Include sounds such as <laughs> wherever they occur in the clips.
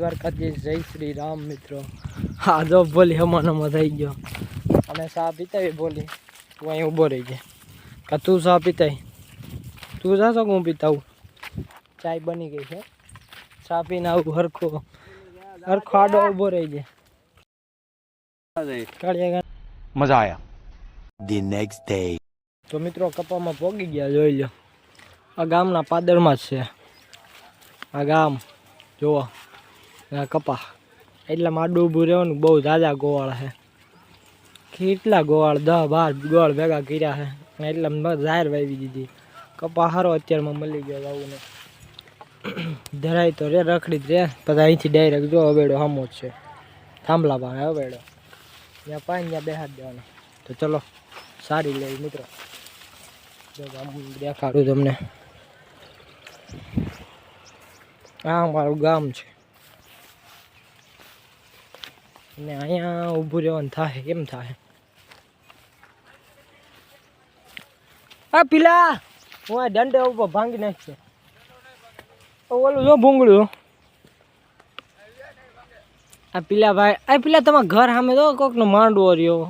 દ્વારકાધીશ જય શ્રી રામ મિત્રો હા જો બોલી હમણાં થઈ ગયો અને સા પીતાવી બોલી તું અહીં ઊભો રહી જાય કે તું સા પીતાય તું જાશો કે હું પીતાવું ચાય બની ગઈ છે ચા પીને આવું હરખો હરખો આડો ઊભો રહી જાય મજા આયા ધી નેક્સ્ટ ડે તો મિત્રો કપામાં પોગી ગયા જોઈ લો આ ગામના પાદરમાં જ છે આ ગામ જુઓ કપા. એટલા માડું ઊભું રહેવાનું બહુ ઝાઝા ગોવાળ છે કેટલા ગોવાળ દસ બાર ગોળ ભેગા કર્યા છે એટલા જાહેર વાવી દીધી. કપા હારો અત્યારમાં મળી ગયો વાવુને. ધરાય તો રે, રખડી જ રે. પછી અહીંથી ડાયરેક્ટ જો અવેડો સામો જ છે. થાંભલા પાસે અવેડો. ત્યાં પાણી ત્યાં બેહાડ દેવાનો. તો ચલો, સારી લે મિત્રો. જો દેખાડું તમને. આ મારું ગામ છે. ને અહીંયા ઊભું રહેવાનું થાય કેમ થાય આ પીલા હું આ દંડે ઉપર ભાંગી નાખશે ઓલું જો ભૂંગળું આ પીલા ભાઈ આ પીલા તમારા ઘર સામે તો કોકનો માંડવો રહ્યો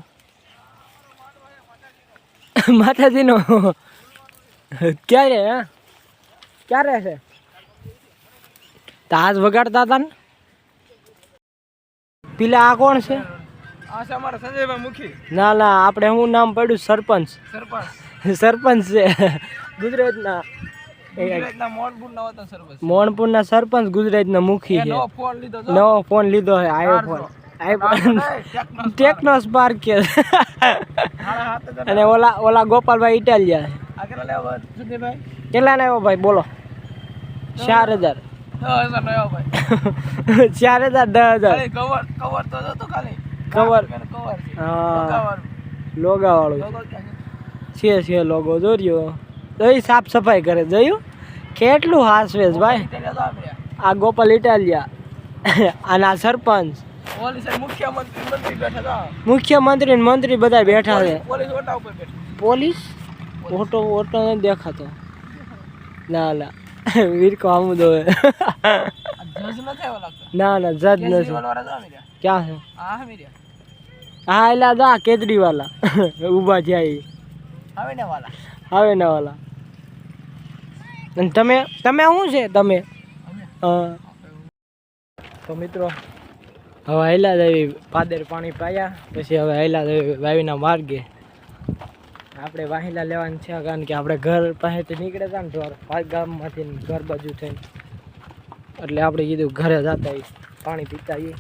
માતાજીનો ક્યારે હા ક્યારે છે તાજ વગાડતા હતા ને પેલા આ કોણ છે? ના ના આપણે હું નામ પડ્યું સરપંચ. સરપંચ. છે. ગુજરાતના મોહનપુરના સરપંચ ગુજરાતના મુખી છે. નવો ફોન લીધો છે આઈફોન આઈફોન ટેકનો સ્પાર્ક કે અને ઓલા ઓલા ગોપાલભાઈ ઇટાલિયા કેટલા ને આવ્યો ભાઈ? બોલો. ચાર હજાર. <laughs> ચાર હજાર દસ હજાર. કવર કવર તો જોતો ખાલી. કવર. કવર હા. લોગા વાળું છે. છે? લોગો દોર્યો દઈ સાફ સફાઈ કરે જોયું? કેટલું હાસવેશ ભાઈ? આ ગોપાલ ઇટાલિયા. <laughs> અને આ સરપંચ મુખ્યમંત્રી મંત્રી બેઠા હતા. મુખ્યમંત્રી ને મંત્રી બધા બેઠા છે. પોલીસ ઓટા ઓટો દેખાતો. ના ના. <laughs> વીરકો આમ દો ના ના જજ નથી ક્યાં છે? હા એલા દા કેજરીવાલા. <laughs> ઊભા થયા આવે ને વાલા આવે ને વાલા અને તમે તમે શું છે તમે? તો મિત્રો હવે હૈલા દેવી પાદર પાણી પાયા પછી હવે હૈલા દેવી વાવીના માર્ગે. આપણે વાહિલા લેવાનું છે, કારણ કે આપણે ઘર પાસેથી નીકળે હતા ને ઢોર ગામમાંથી ઘર બાજુ થઈને. એટલે આપણે કીધું ઘરે જતા પાણી પીતા આવીએ.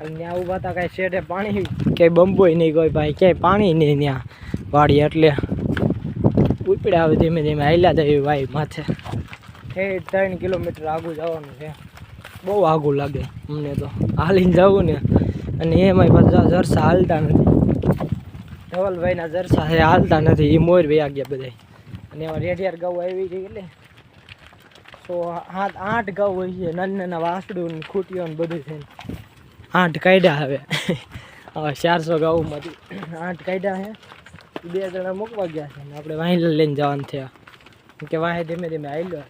અને ત્યાં ઊભા હતા, કાંઈ શેઠે પાણી ક્યાંય બંબોય નહીં કોઈ ભાઈ ક્યાંય પાણી નહીં ત્યાં. વાડી એટલે ઉપડ્યા આવે ધીમે ધીમે, હાલ્યા દેવી ભાઈ માથે. એ ત્રણ કિલોમીટર આગું જવાનું છે. બહુ આગું લાગે અમને તો. હાલીને જવું ને. અને એમાંય પાછા જરસા હાલતા નથી. ધવલભાઈના જરસા છે, હાલતા નથી એ મોર વયા ગયા બધા અને એમાં રેઢિયાર ગૌ આવી ગઈ એટલે સો સાત આઠ ગૌ હોય છે નાના નાના વાસડું ને ખૂટીઓ ને બધું છે. આઠ કાઢ્યા હવે. હવે ચારસો ગાઉમાંથી આઠ કાઢ્યા છે. બે જણા મૂકવા ગયા છે, ને આપણે વાહિલા લઈને જવાનું થયા કે વાહે ધીમે ધીમે હાલ્યો.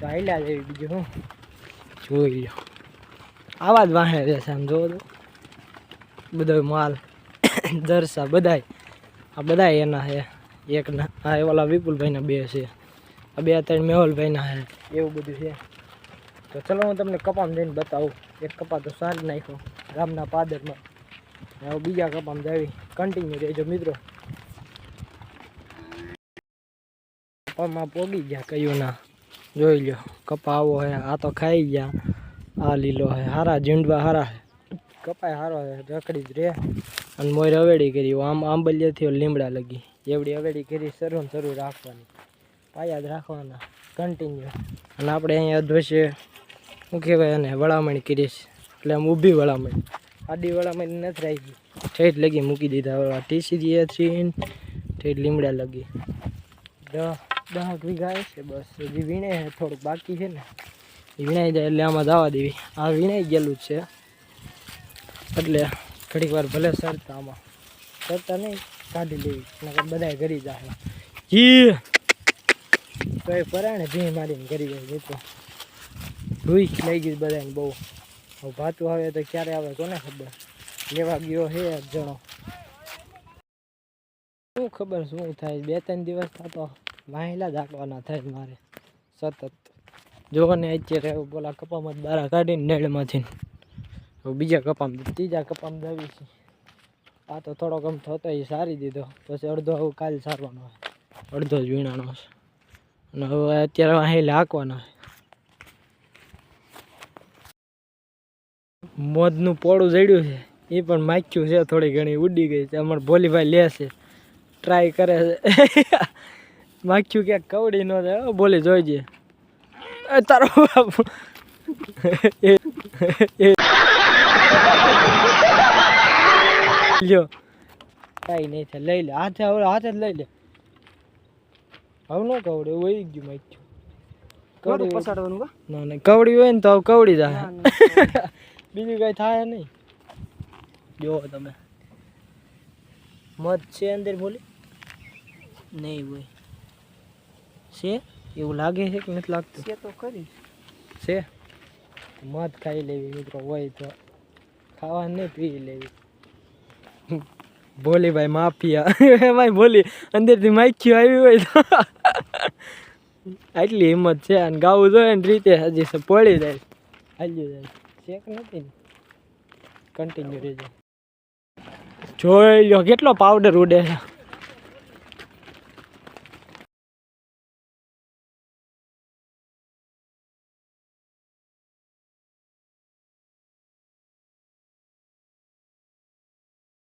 તો હાલ્યા જેવી બીજું હું. જોઈ લો આવા જ વાહે રહેશે આમ જોવો તો. બધો માલ. દરસા બધાય. આ બધાય એના છે એક ના આ એ ઓલા વિપુલભાઈના બે છે. આ બે ત્રણ મેહુલભાઈના છે એવું બધું છે. તો ચલો હું તમને કપામ જઈને બતાવું. એક કપા તો સારી નાખ્યો ગામના પાદરમાં. હવે બીજા કપામ જાવી. કન્ટિન્યુ રહેજો મિત્રો. કપામાં પોગી ગયા કયું ના જોઈ લ્યો, કપા આવો હે. આ તો ખાઈ ગયા. આ લીલો હે. હારા ઝીંડવા હારા હે. કપાય હારો હે. રખડી જ રે. અને મોર હવેડી કરી આમ આંબલિયાથી લીમડા લગી. એવડી હવેડી કરી, શરૂ શરૂ રાખવાની. પાયા જ રાખવાના કન્ટિન્યુ અને આપણે અહીંયા ધોશે શું કહેવાય અને વળામણ કરીશ એટલે આમ ઊભી વળામણી આડી વળામણી નથી રાખી. ઠેઠ લગી મૂકી દીધા. ટીસી થ્રી ઠેઠ લીમડા લગી. દસ વીઘા છે બસ. હજી વીણે થોડુંક બાકી છે ને. વીણાઈ જાય એટલે આમાં જવા દેવી. આ વીણાઈ ગયેલું જ છે. એટલે ઘડીક વાર ભલે સરતા આમાં. સરતા નહીં, કાઢી લેવી. નકર બધાય ઘરી જાય. જી. કઈ પરાણે ભી મારીને ઘરી જાય મિત્રો. ભૂખ લઈ ગઈ બધાને બહુ. ભાતું આવે તો ક્યારે આવે કોને ખબર? લેવા ગયો હે જણો. શું ખબર શું થાય? બે ત્રણ દિવસ થતો વાહેલા જ હાંકવાના થાય મારે. સતત. જોવાને અત્યારે બોલા કપામાં બારા કાઢીને નેળમાંથી. બીજા કપામાં ત્રીજા કપામાં દાવી છે. આ તો થોડોક આમ થતો એ સારી દીધો. પછી અડધો હવે કાલ સારવાનો હોય અડધો જ વીણાનો છે. અને હવે અત્યારે અહીં હોય મોજનું પોળું જડ્યું છે. એ પણ માખ્યું છે, થોડી ઘણી ઉડી ગઈ છે. અમારે ભોલીભાઈ લે છે. ટ્રાય કરે છે. <laughs> માખ્યું ક્યાંક કવડી ન થાય. બોલી જોઈજે તારો બાપુ. <laughs> એ- એ- લ્યો. કાંઈ નહીં થાય લઈ લે હાથે હવે હાથે જ લઈ લે. હવે ન કવડે વહી ગયું માખ્યું કવડી પસાડવાનું કા? ના ના કવડી હોય ને તો હવે કવડી જાય <laughs> બીજું કઈ થાય નહીં. જોવો તમે. મધ છે અંદર બોલી? નહીં હોય. છે? એવું લાગે છે કે નથી લાગતું? છે તો કરી છે? મધ ખાઈ લેવી મિત્રો હોય તો. ખાવા નહીં પી લેવી. બોલી ભાઈ, માફિયા. <laughs> ભાઈ બોલી, અંદરથી માખ્યું આવી હોય તો. આટલી હિંમત છે, અને ગાવું જોઈએ ને રીતે હજી પડી જાય. હાલ્યું જાય. ચેક નથી ને. કન્ટિન્યુ રહેજો. જોઈ લો કેટલો પાવડર ઉડે છે.